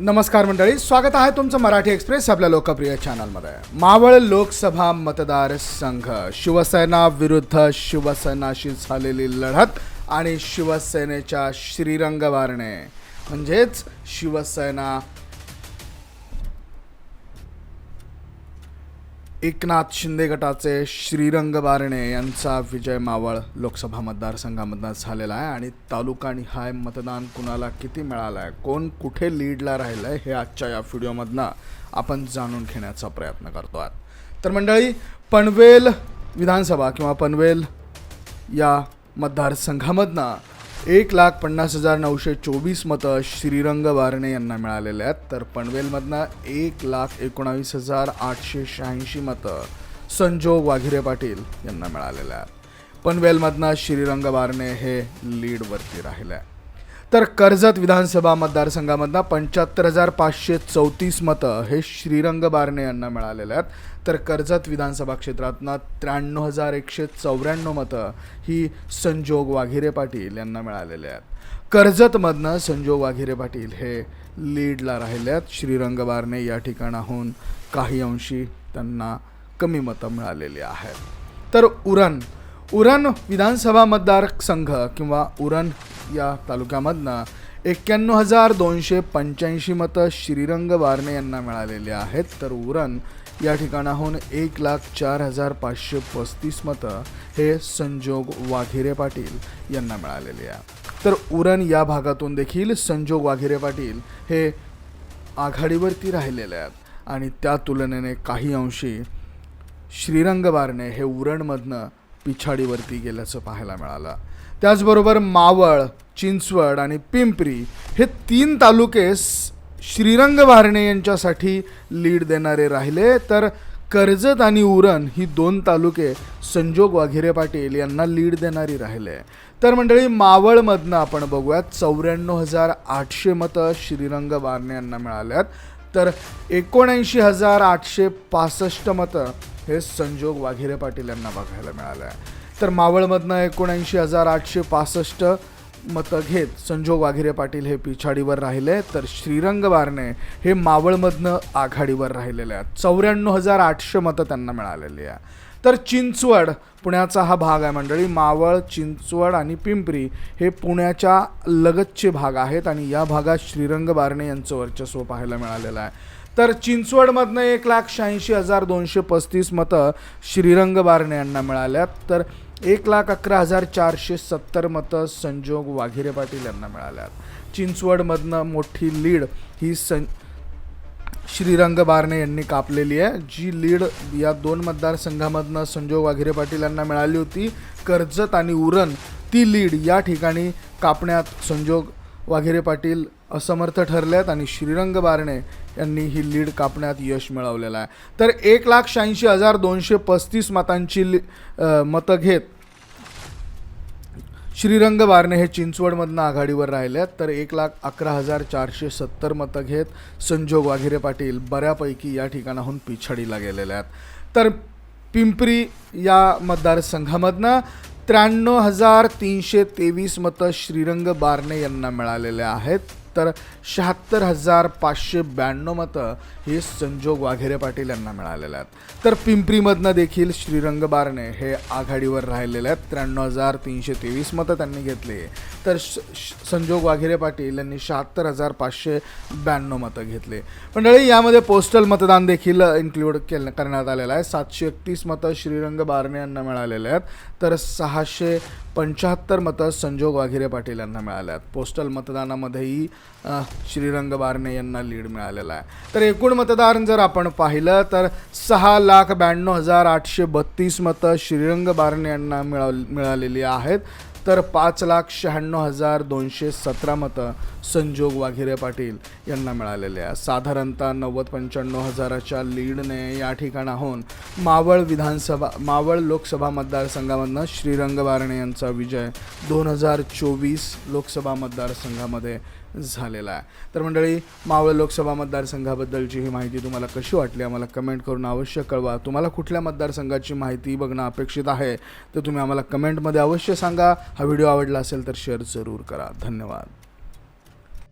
नमस्कार मंडळी स्वागत आहे तुमचं मराठी एक्सप्रेस आपल्या लोकप्रिय चॅनलमध्ये. मावळ लोकसभा मतदारसंघ शिवसेना विरुद्ध शिवसेनाशी झालेली लढत आणि शिवसेनेच्या श्रीरंग वारणे. म्हणजेच शिवसेना एकनाथ शिंदे गटाचे श्रीरंग बारणे यांचा विजय मावळ लोकसभा मतदारसंघामधनं झालेला आहे आणि तालुका निहाय हाय मतदान कुणाला किती मिळालं आहे? कोण कुठे लीडला राहिलं आहे हे आजच्या या व्हिडिओमधनं आपण जाणून घेण्याचा प्रयत्न करतो आहात. तर मंडळी पनवेल विधानसभा किंवा पनवेल या मतदारसंघामधनं एक लाख पन्नास हजार नऊशे चोवीस मतं श्रीरंग बारणे यांना मिळालेले आहेत. तर पनवेलमधनं एक लाख एकोणावीस हजार आठशे शहाऐंशी मतं संजोग वाघिरे पाटील यांना मिळालेले आहेत. पनवेलमधनं श्रीरंग बारणे हे लीडवरती राहिले आहे तर कर्जत विधानसभा मतदारसंघामधनं पंच्याहत्तर हजार पाचशे चौतीस मतं हे श्रीरंग बारणे यांना मिळालेले आहेत. तर कर्जत विधानसभा क्षेत्रातनं त्र्याण्णव हजार एकशे चौऱ्याण्णव मतं ही संजोग वाघिरे पाटील यांना मिळालेले आहेत. कर्जतमधनं संजोग वाघिरे पाटील हे लीडला राहिले आहेत. श्रीरंग बारणे या ठिकाणाहून काही अंशी त्यांना कमी मतं मिळालेली आहेत. तर उरण उरण विधानसभा मतदारसंघ किंवा उरण या तालुक्यामधनं एक्क्याण्णव हजार दोनशे पंच्याऐंशी मतं श्रीरंग वारणे यांना मिळालेले आहेत. तर उरण या ठिकाणाहून एक लाख चार हजार पाचशे पस्तीस मतं हे संजोग वाघिरे पाटील यांना मिळालेले आहे. तर उरण या भागातून देखील संजोग वाघिरे पाटील हे आघाडीवरती राहिलेले आहेत. आणि त्या तुलनेने काही अंशी श्रीरंग वारणे हे उरणमधनं पिछाडीवरती गेल्याचं पाहायला मिळालं. त्याचबरोबर मावळ चिंचवड आणि पिंपरी हे तीन तालुके श्रीरंग बारणे यांच्यासाठी लीड देणारे राहिले. तर कर्जत आणि उरण ही दोन तालुके संजोग वाघिरे पाटील यांना लीड देणारी राहिले. तर मंडळी मावळमधनं आपण बघूयात चौऱ्याण्णव हजार आठशे मतं श्रीरंग वारणे यांना मिळाल्यात. तर एकोणऐंशी हजार आठशे पासष्ट मतं हे संजोग वाघिरे पाटील यांना बघायला मिळालं आहे तर मावळमधनं एकोणऐंशी हजार आठशे पासष्ट मतं घेत संजोग वाघिरे पाटील हे पिछाडीवर राहिले तर श्रीरंग बारणे हे मावळमधनं आघाडीवर राहिलेले आहेत. चौऱ्याण्णव हजार आठशे मतं त्यांना मिळालेली आहे. तर चिंचवड पुण्याचा हा भाग आहे मंडळी. मावळ चिंचवड आणि पिंपरी हे पुण्याच्या लगतचे भाग आहेत आणि या भागात श्रीरंग बारणे यांचं वर्चस्व पाहायला मिळालेलं आहे. तर चिंचवडमधनं एक लाख शहाऐंशी हजार दोनशे पस्तीस मतं श्रीरंग बारणे यांना मिळाल्यात. तर एक लाख अकरा हजार चारशे सत्तर मतं संजोग वाघिरे पाटील यांना मिळाल्यात. चिंचवडमधनं मोठी लीड ही सं श्रीरंग बारणे यांनी कापलेली आहे. जी लीड या दोन मतदारसंघामधनं संजोग वाघिरे पाटील यांना मिळाली होती कर्जत आणि उरण ती लीड या ठिकाणी कापण्यात संजोग वाघिरे पाटील असमर्थ ठरल्यात आणि श्रीरंग बारणे यांनी ही लीड कापण्यात यश मिळवलेलं आहे. तर एक लाख शहाऐंशी हजार दोनशे पस्तीस मतांची ली मतं घेत श्रीरंग बारणे हे चिंचवडमधनं आघाडीवर राहिले आहेत तर एक लाख अकरा हजार चारशे सत्तर मतं घेत संजोग वाघिरे पाटील बऱ्यापैकी या ठिकाणाहून पिछाडीला गेलेले आहेत. तर पिंपरी या मतदारसंघामधनं त्र्याण्णव हजार तीनशे तेवीस मतं श्रीरंग बारणे यांना मिळालेले आहेत. तर शहात्तर हजार पाचशे ब्याण्णव मतं ही संजोग वाघेरे पाटील यांना मिळालेले आहेत. तर पिंपरीमधनं देखील श्रीरंग बारणे हे आघाडीवर राहिलेले आहेत. त्र्याण्णव हजार तीनशे तेवीस मतं त्यांनी घेतली. तर श- श- संजोग वाघेरे पाटील यांनी शहात्तर हजार पाचशे ब्याण्णव मतं घेतले. मंडळी यामध्ये पोस्टल मतदान देखील इन्क्लूड केलं करण्यात आलेलं आहे. सातशे एकतीस मतं श्रीरंग बारणे यांना मिळालेले आहेत. तर सहाशे पंच्याहत्तर मतं संजोग वाघिरे पाटील यांना मिळाल्यात. आहेत पोस्टल मतदानामध्येही श्रीरंग बारणे यांना लीड मिळालेला आहे. तर एकूण मतदार जर आपण पाहिलं तर सहा लाख ब्याण्णव हजार आठशे बत्तीस मतं श्रीरंग बारणे यांना मिळाल मिळालेली आहेत. तर पाच लाख शहाण्णव हजार दोनशे सतरा मतं संजोग वाघिरे पाटील यांना मिळालेले आहे साधारणतः नव्वद पंच्याण्णव हजाराच्या लीडने या ठिकाणाहून मावळ विधानसभा मावळ लोकसभा मतदारसंघामधनं श्रीरंग बारणे यांचा विजय दोन हजार चोवीस लोकसभा मतदारसंघामध्ये झालेला आहे. तर मंडळी मावळ लोकसभा मतदारसंघाबद्दलची ही माहिती तुम्हाला कशी वाटली? आम्हाला कमेंट करून अवश्य कळवा. तुम्हाला कुठल्या मतदारसंघाची माहिती बघणं अपेक्षित आहे तर तुम्ही आम्हाला कमेंटमध्ये अवश्य सांगा. हा व्हिडिओ आवडला असेल तर शेअर जरूर करा. धन्यवाद.